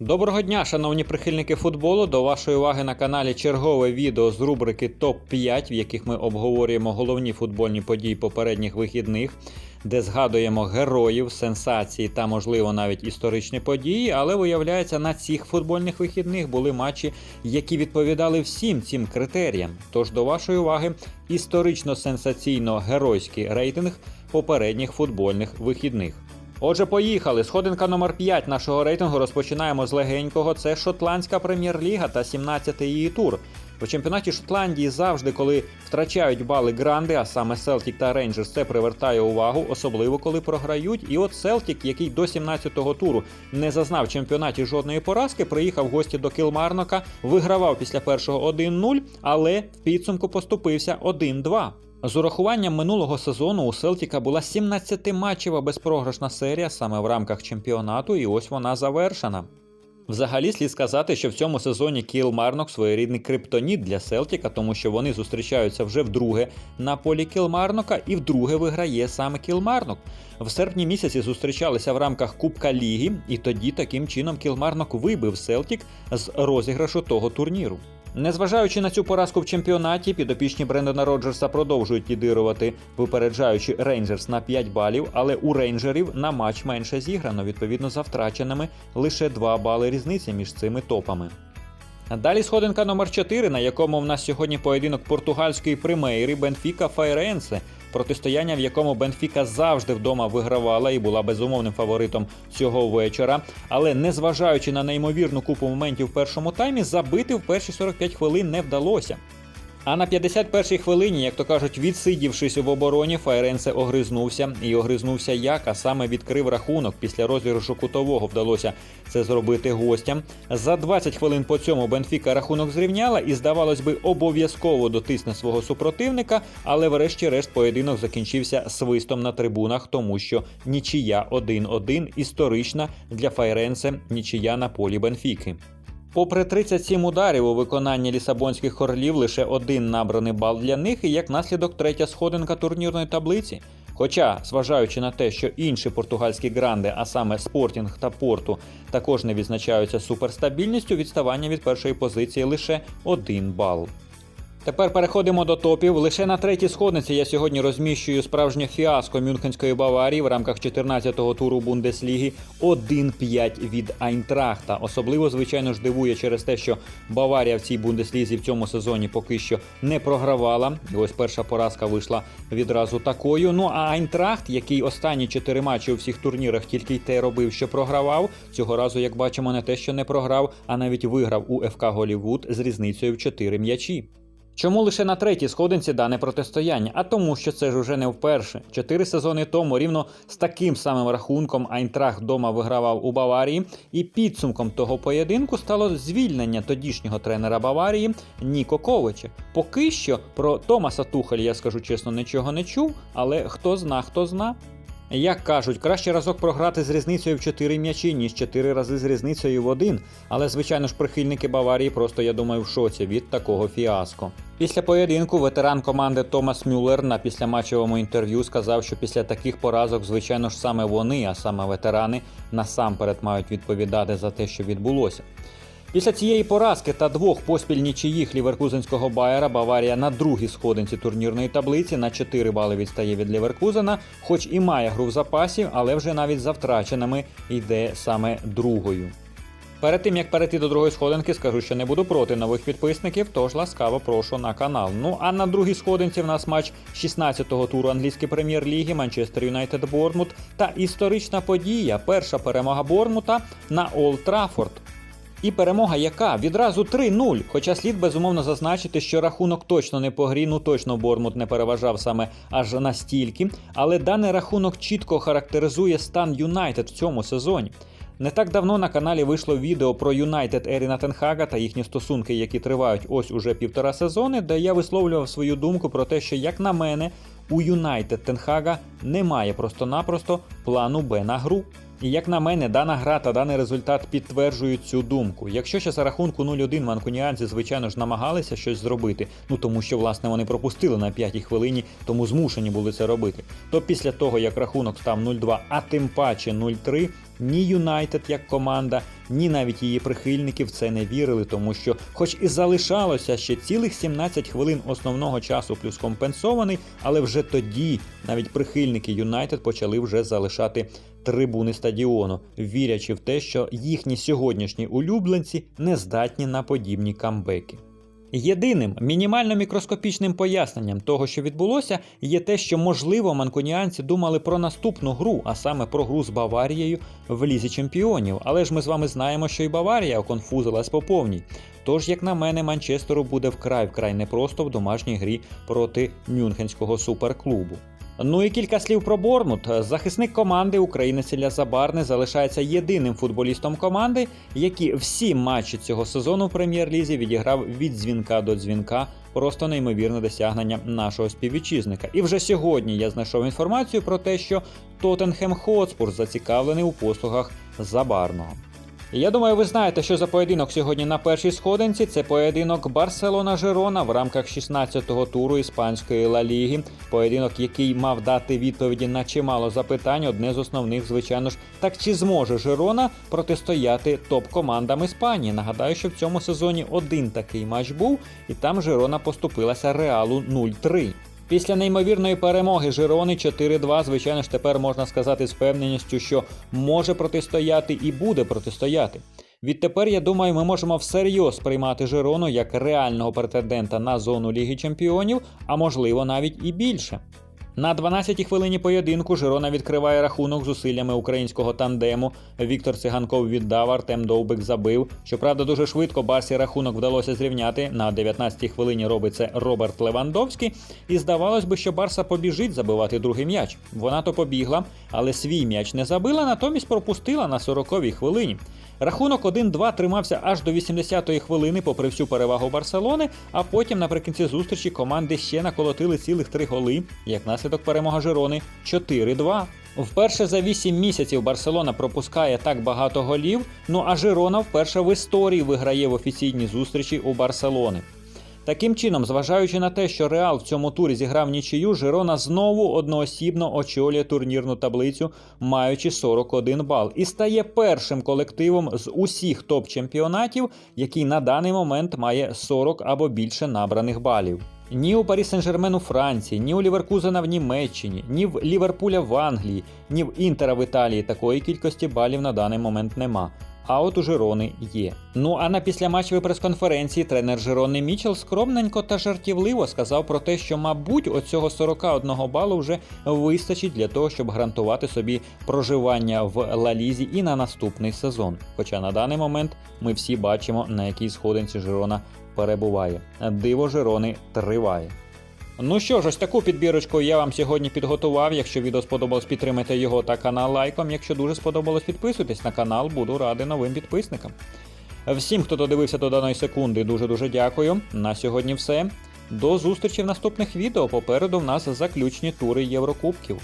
Доброго дня, шановні прихильники футболу. До вашої уваги на каналі чергове відео з рубрики Топ 5 в яких ми обговорюємо головні футбольні події попередніх вихідних, де згадуємо героїв, сенсації та, можливо, навіть історичні події. Але виявляється, на цих футбольних вихідних були матчі, які відповідали всім цим критеріям. Тож до вашої уваги історично сенсаційно геройський рейтинг попередніх футбольних вихідних. Отже, поїхали. Сходинка номер 5 нашого рейтингу розпочинаємо з легенького. Це Шотландська прем'єр-ліга та 17-й її тур. У чемпіонаті Шотландії завжди, коли втрачають бали гранди, а саме Селтік та Рейнджерс, це привертає увагу, особливо коли програють. І от Селтік, який до 17-го туру не зазнав в чемпіонаті жодної поразки, приїхав в гості до Кілмарнока, вигравав після першого 1-0, але в підсумку поступився 1-2. З урахуванням минулого сезону у Селтіка була 17-матчева безпрограшна серія саме в рамках чемпіонату, і ось вона завершена. Взагалі слід сказати, що в цьому сезоні Кіл Марнок своєрідний криптоніт для Селтіка, тому що вони зустрічаються вже вдруге на полі Кілмарнока і вдруге виграє саме Кілмарнок. В серпні місяці зустрічалися в рамках Кубка Ліги, і тоді таким чином Кілмарнок вибив Селтік з розіграшу того турніру. Незважаючи на цю поразку в чемпіонаті, підопічні Брендона Роджерса продовжують лідирувати, випереджаючи Рейнджерс на 5 балів, але у рейнджерів на матч менше зіграно, відповідно за втраченими лише 2 бали різниці між цими топами. Далі сходинка номер 4, на якому в нас сьогодні поєдинок португальської примейри Бенфіка Файренсе, протистояння, в якому Бенфіка завжди вдома вигравала і була безумовним фаворитом цього вечора. Але незважаючи на неймовірну купу моментів в першому таймі, забити в перші 45 хвилин не вдалося. А на 51-й хвилині, як то кажуть, відсидівшись в обороні, Файренсе огризнувся і огризнувся як, а саме відкрив рахунок. Після розіграшу кутового вдалося це зробити гостям. За 20 хвилин по цьому Бенфіка рахунок зрівняла і, здавалось би, обов'язково дотисне свого супротивника, але врешті-решт поєдинок закінчився свистом на трибунах, тому що нічия 1-1 історична для Файренсе нічия на полі Бенфіки. Попри 37 ударів у виконанні лісабонських орлів, лише один набраний бал для них, і як наслідок третя сходинка турнірної таблиці. Хоча, зважаючи на те, що інші португальські гранди, а саме Спортінг та Порту, також не відзначаються суперстабільністю, відставання від першої позиції лише один бал. Тепер переходимо до топів. Лише на третій сходниці я сьогодні розміщую справжнє фіаско Мюнхенської Баварії в рамках 14-го туру Бундесліги 1-5 від Айнтрахта. Особливо, звичайно ж, дивує через те, що Баварія в цій Бундеслізі в цьому сезоні поки що не програвала. І ось перша поразка вийшла відразу такою. Ну а Айнтрахт, який останні чотири матчі у всіх турнірах тільки й те робив, що програвав, цього разу, як бачимо, не те, що не програв, а навіть виграв у ФК Голівуд з різницею в 4 м'ячі. Чому лише на третій сходинці дане протистояння? А тому, що це ж уже не вперше. Чотири сезони тому рівно з таким самим рахунком Айнтрахт вдома вигравав у Баварії, і підсумком того поєдинку стало звільнення тодішнього тренера Баварії Ніко Ковича. Поки що про Томаса Тухеля, я скажу чесно, нічого не чув, але хто зна, хто зна. Як кажуть, краще разок програти з різницею в 4 м'ячі, ніж 4 рази з різницею в один. Але, звичайно ж, прихильники Баварії просто, я думаю, в шоці від такого фіаско. Після поєдинку ветеран команди Томас Мюллер на післяматчевому інтерв'ю сказав, що після таких поразок, звичайно ж, саме вони, а саме ветерани, насамперед мають відповідати за те, що відбулося. Після цієї поразки та двох поспіль нічиїх ліверкузенського Байера Баварія на другій сходинці турнірної таблиці на 4 бали відстає від Ліверкузена, хоч і має гру в запасі, але вже навіть за втраченими йде саме другою. Перед тим як перейти до другої сходинки, скажу, що не буду проти нових підписників, тож ласкаво прошу на канал. Ну а на другій сходинці в нас матч 16-го туру англійської прем'єр-ліги Манчестер Юнайтед Бормут та історична подія. Перша перемога Бормута на Олд Траффорд. І перемога яка? Відразу 3-0. Хоча слід безумовно зазначити, що рахунок точно не по грі, ну точно Бормут не переважав саме аж настільки. Але даний рахунок чітко характеризує стан Юнайтед в цьому сезоні. Не так давно на каналі вийшло відео про Юнайтед Еріна Тенхага та їхні стосунки, які тривають ось уже півтора сезони, де я висловлював свою думку про те, що, як на мене, у Юнайтед Тенхага немає просто-напросто плану Б на гру. І як на мене, дана гра та даний результат підтверджують цю думку. Якщо ще за рахунку 0-1 манкуніанці, звичайно ж, намагалися щось зробити, ну тому що власне вони пропустили на п'ятій хвилині, тому змушені були це робити. То після того, як рахунок став 0-2, а тим паче 0-3, ні Юнайтед як команда, ні навіть її прихильники в це не вірили, тому що, хоч і залишалося ще цілих 17 хвилин основного часу плюс компенсований, але вже тоді навіть прихильники Юнайтед почали вже залишати трибуни стадіону, вірячи в те, що їхні сьогоднішні улюбленці не здатні на подібні камбеки. Єдиним мінімально мікроскопічним поясненням того, що відбулося, є те, що можливо манкуніанці думали про наступну гру, а саме про гру з Баварією в лізі чемпіонів. Але ж ми з вами знаємо, що і Баварія оконфузилась по повній. Тож, як на мене, Манчестеру буде вкрай вкрай непросто в домашній грі проти Мюнхенського суперклубу. Ну і кілька слів про Борнут. Захисник команди українець Ілля Забарний залишається єдиним футболістом команди, який всі матчі цього сезону в прем'єр-лізі відіграв від дзвінка до дзвінка. Просто неймовірне досягнення нашого співвітчизника. І вже сьогодні я знайшов інформацію про те, що Тоттенхем Хотспур зацікавлений у послугах Забарного. Я думаю, ви знаєте, що за поєдинок сьогодні на першій сходинці. Це поєдинок Барселона-Жерона в рамках 16-го туру іспанської Ла Ліги. Поєдинок, який мав дати відповіді на чимало запитань. Одне з основних, звичайно ж, так чи зможе Жерона протистояти топ-командам Іспанії? Нагадаю, що в цьому сезоні один такий матч був, і там Жерона поступилася Реалу 0-3. Після неймовірної перемоги Жирони 4-2, звичайно ж, тепер можна сказати з впевненістю, що може протистояти і буде протистояти. Відтепер, я думаю, ми можемо всерйоз приймати Жирону як реального претендента на зону Ліги Чемпіонів, а можливо навіть і більше. На 12-й хвилині поєдинку Жирона відкриває рахунок зусиллями українського тандему. Віктор Циганков віддав, Артем Довбик забив. Щоправда, дуже швидко Барсі рахунок вдалося зрівняти. На 19-й хвилині робить це Роберт Левандовський. І здавалось би, що Барса побіжить забивати другий м'яч. Вона то побігла, але свій м'яч не забила, натомість пропустила на 40-й хвилині. Рахунок 1-2 тримався аж до 80-ї хвилини, попри всю перевагу Барселони. А потім наприкінці зустрічі команди ще наколотили цілих три голи. Як наслідок перемога Жирони 4-2. Вперше за 8 місяців Барселона пропускає так багато голів. Ну а Жирона вперше в історії виграє в офіційній зустрічі у Барселони. Таким чином, зважаючи на те, що Реал в цьому турі зіграв нічию, Жирона знову одноосібно очолює турнірну таблицю, маючи 41 бал, і стає першим колективом з усіх топ-чемпіонатів, який на даний момент має 40 або більше набраних балів. Ні у Парі Сен-Жермен у Франції, ні у Ліверкузена в Німеччині, ні в Ліверпуля в Англії, ні в Інтера в Італії такої кількості балів на даний момент нема. А от у Жирони є. Ну а на післяматчевій прес-конференції тренер Жирони Мічел скромненько та жартівливо сказав про те, що, мабуть, оцього 41 балу вже вистачить для того, щоб гарантувати собі проживання в Лалізі і на наступний сезон. Хоча на даний момент ми всі бачимо, на якій сходинці Жирона перебуває. Диво Жирони триває. Ну що ж, ось таку підбірочку я вам сьогодні підготував. Якщо відео сподобалось, підтримайте його та канал лайком. Якщо дуже сподобалось, підписуйтесь на канал, буду радий новим підписникам. Всім, хто додивився до даної секунди, дуже-дуже дякую. На сьогодні все. До зустрічі в наступних відео. Попереду в нас заключні тури Єврокубків.